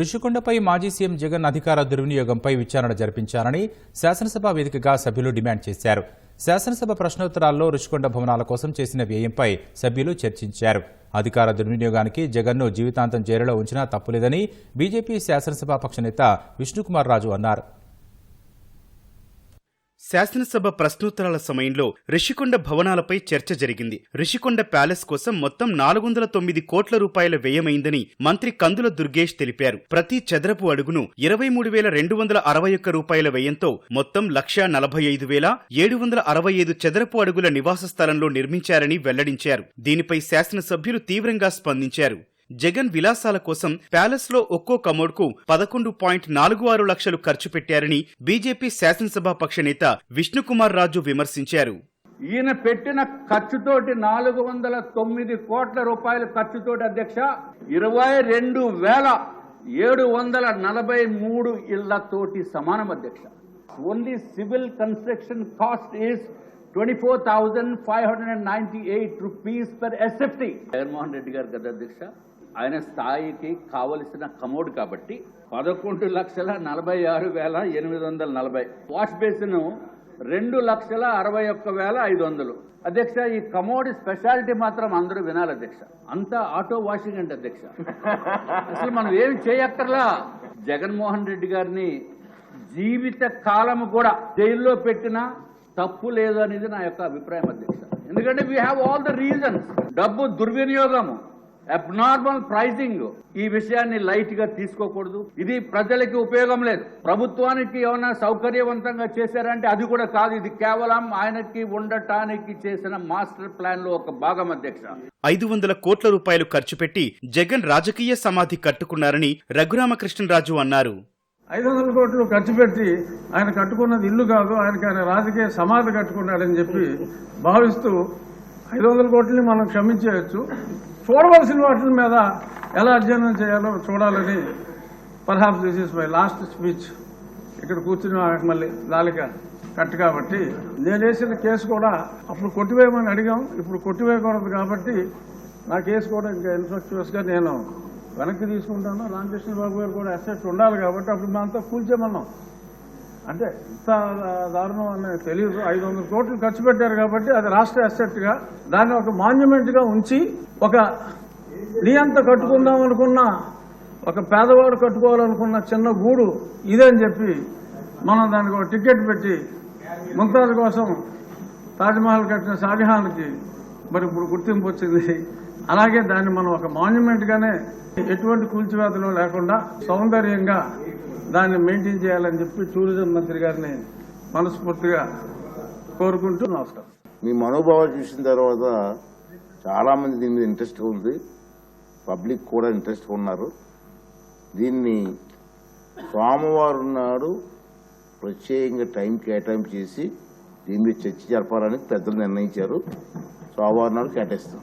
ఋషికొండపై మాజీ సీఎం జగన్ అధికార దుర్వినియోగంపై విచారణ జరిపించాలని శాసనసభ వేదికగా సభ్యులు డిమాండ్ చేశారు. శాసనసభ ప్రశ్నోత్తరాల్లో రుషికొండ భవనాల కోసం చేసిన వ్యయంపై సభ్యులు చర్చించారు. అధికార దుర్వినియోగానికి జగన్ను జీవితాంతం జైలులో ఉంచినా తప్పులేదని బీజేపీ శాసనసభాపక్ష నేత విష్ణుకుమార్ రాజు అన్నారు. శాసనసభ ప్రశ్నోత్తరాల సమయంలో రిషికొండ భవనాలపై చర్చ జరిగింది. రిషికొండ ప్యాలెస్ కోసం మొత్తం నాలుగు వందల తొమ్మిది కోట్ల రూపాయల వ్యయమైందని మంత్రి కందుల దుర్గేష్ తెలిపారు. ప్రతి చదరపు అడుగును ఇరవై మూడు వేల రెండు వందల అరవై ఒక్క రూపాయల వ్యయంతో మొత్తం లక్ష నలభై ఐదు వేల ఏడు వందల అరవై ఐదు చదరపు అడుగుల నివాస స్థలంలో నిర్మించారని వెల్లడించారు. దీనిపై శాసనసభ్యులు తీవ్రంగా స్పందించారు. జగన్ విలాసాల కోసం ప్యాలెస్లో ఒక్కో కమోడ్కు పదకొండు పాయింట్ నాలుగు ఆరు లక్షలు ఖర్చు పెట్టారని బీజేపీ శాసనసభాపక్ష నేత విష్ణుకుమార్ రాజు విమర్శించారు. ఈయన పెట్టిన ఖర్చుతోటి నాలుగు వందల తొమ్మిది కోట్ల రూపాయల ఖర్చుతోటి అధ్యక్ష ఇరవై రెండు వేల ఏడు వందల నలభై మూడు ఇళ్ళతోటి సమానం అధ్యక్ష. Only civil construction cost is twenty four thousand five hundred and ninety eight rupees per SFT Jaganmohan Reddy garu కదా అధ్యక్ష ఆయన స్థాయికి కావలసిన కమోడ్ కాబట్టి పదకొండు లక్షల నలభై ఆరు వేల ఎనిమిది వందల నలభై. వాష్ బేసిన్ రెండు లక్షల అరవై ఒక్క వేల ఐదు వందలు. అధ్యక్ష ఈ కమోడ్ స్పెషాలిటీ మాత్రం అందరూ వినాలి అధ్యక్ష. అంతా ఆటో వాషింగ్ అంటే అధ్యక్ష. అసలు మనం ఏమి చేయక్కర్లా? జగన్మోహన్ రెడ్డి గారిని జీవిత కాలం కూడా జైల్లో పెట్టినా తప్పు లేదు అనేది నా యొక్క అభిప్రాయం అధ్యక్ష. ఎందుకంటే we have all the reasons డబ్బు దుర్వినియోగము అబ్నార్మల్ ప్రైసింగ్ ఈ విషయాన్ని లైట్గా తీసుకోకూడదు. ఇది ప్రజలకి ఉపయోగం లేదు. ప్రభుత్వానికి ఏమైనా సౌకర్యవంతంగా చేశారంటే అది కూడా కాదు. ఇది కేవలం ఆయనకి ఉండటానికి చేసిన మాస్టర్ ప్లాన్లో ఒక భాగం అధ్యక్ష. ఐదు వందల కోట్ల రూపాయలు ఖర్చు పెట్టి జగన్ రాజకీయ సమాధి కట్టుకున్నారని రఘురామకృష్ణరాజు అన్నారు. ఐదు వందల కోట్లు ఖర్చు పెట్టి ఆయన కట్టుకున్నది ఇల్లు కాదు ఆయనకి ఆయన రాజకీయ సమాధి కట్టుకున్నాడని చెప్పి భావిస్తూ ఐదు వందల కోట్లని మనం క్షమించేయచ్చు. చూడవలసిన వాటి మీద ఎలా అధ్యయనం చేయాలో చూడాలని perhaps this is my last speech ఇక్కడ కూర్చుని మళ్ళీ లాలిక కట్ కాబట్టి నేను వేసిన కేసు కూడా అప్పుడు కొట్టివేయమని అడిగాం ఇప్పుడు కొట్టివేయకూడదు కాబట్టి నా కేసు కూడా ఇంకా ఇన్ఫెక్చువస్గా నేను వెనక్కి తీసుకుంటాను. రామకృష్ణ బాబు గారు కూడా అసెట్ ఉండాలి కాబట్టి అప్పుడు మేమంతా కూల్చేమన్నాం. అంటే ఇంత దారుణం అనేది తెలియదు. ఐదు వందల కోట్లు ఖర్చు పెట్టారు కాబట్టి అది రాష్ట్ర అసెట్గా దాన్ని ఒక మాన్యుమెంట్గా ఉంచి ఒక నియంత కట్టుకుందాం అనుకున్న ఒక పేదవాడు కట్టుకోవాలనుకున్న చిన్న గూడు ఇదే అని చెప్పి మనం దానికి ఒక టికెట్ పెట్టి ముంతాజ్ కోసం తాజ్మహల్ కట్టిన షాజహాన్కి మరి ఇప్పుడు గుర్తింపు వచ్చింది. అలాగే దాన్ని మనం ఒక మాన్యుమెంట్ గానే ఎటువంటి కూల్చివేతలు లేకుండా సౌందర్యంగా దాన్ని మెయింటైన్ చేయాలని చెప్పి టూరిజం మంత్రి గారిని మనస్ఫూర్తిగా కోరుకుంటూ నమస్కారం. మీ మనోభావాలు చూసిన తర్వాత చాలా మంది దీని మీద ఇంట్రెస్ట్ ఉంది. పబ్లిక్ కూడా ఇంట్రెస్ట్ ఉన్నారు. దీన్ని సోమవారం నాడు ప్రత్యేకంగా టైం కేటాయింపు చేసి దీని మీద చర్చ జరపాలని పెద్దలు నిర్ణయించారు. సోమవారం నాడు కేటాయిస్తాం